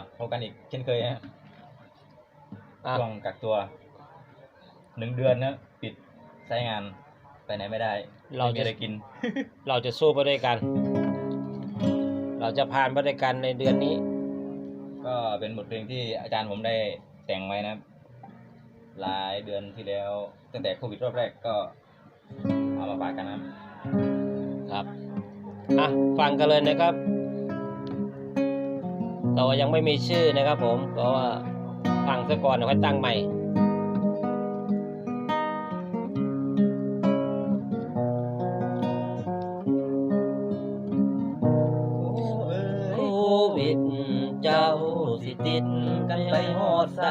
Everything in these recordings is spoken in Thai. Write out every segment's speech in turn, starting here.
อะพบกันอีกเช่นเคยฮะอะช่วงกักตัวหนึ่งเดือนนะปิดใช้งานไปไหนไม่ได้เราไม่มีจะ อะไรกิน เราจะสู้ไปด้วยกัน เราจะผ่านไปด้วยกันในเดือนนี้ ก็เป็นบทเพลงที่อาจารย์ผมได้แต่งไว้นะครับ หลายเดือนที่แล้ว ตั้งแต่โควิดรอบแรกก็เอามาฝากกันนะครับ ครับ อะ ฟังกันเลยนะครับ แต่ว่ายังไม่มีชื่อนะครับผมเพราะว่าฟังซะก่อนเดี๋ยวค่อยตั้งใหม่ โควิดเจ้าสิติดกันไปหอดใส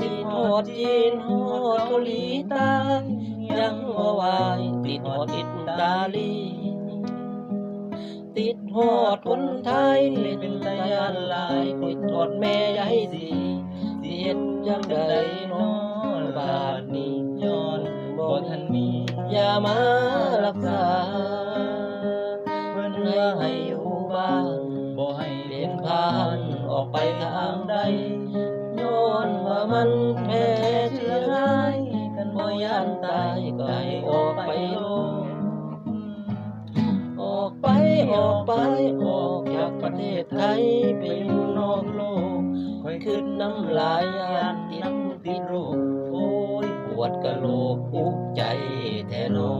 ติดหอดจีนหอดเกาหลีใต้ยังบ่าวายติดหอดอิตาลี ติดหอดคนไทยเป็นตายานลายติดหอดแม่ยายสีเสียดยังใดน้อนบาดนี้ย้อนบ่ทันมียามารักษาเพิ่นว่าให้อยู่บ้านบ่ให้เปลี่ยนผ่านออกไปทางใดย้อนว่ามันแพ้เชื้อร้ายกันบ่ย่านตายก็ให้ออกไปโลก ไปออกไปออกจากประเทศไทยไปอยู่นอกโลกคอยขึ้นน้ำลายยานติดติดโรคโอ้ยปวดกะโหลกอุกใจแท้นอ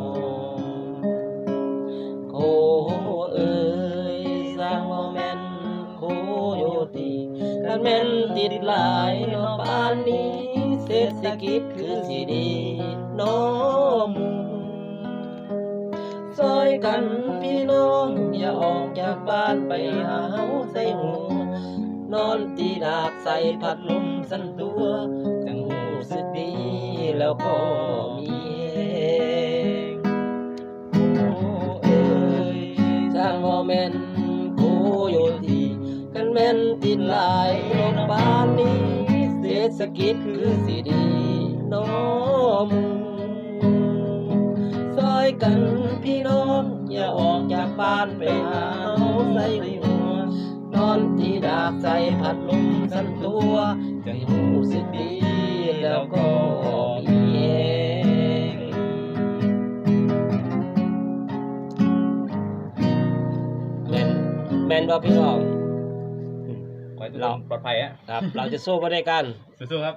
โคเอ้ยสร้างว่าแม่นโคโยตีกันแม่นติดหลายเนาะป่านนี้เศรษฐกิจคือสิดี กันพี่น้อง อย่าออกจากบ้านไปหาเฮาใส่หัวนอนตีดากใส่พัดลมสั่นตัวจังหูสึกดีแล้วก็มีแรงโอ้เอ้ยสร้างบ่แม่นโคโยทีกันแม่นติดหลายโรงบาลนี้เศรษฐกิจคือสิดีน้อมซ ยกันพี่น้องอย่าออกจากบ้านไปหาเอาใส่หัวนอนที่ดากใส่พัดลมสั่นตัวจะรู้สึกดีแล้วก็มีแรงแมนแมนว่าพี่น้อง ขอให้ทุกคนปลอดภัยฮะครับ เราจะสู้ไปด้วยกัน สู้ๆครับ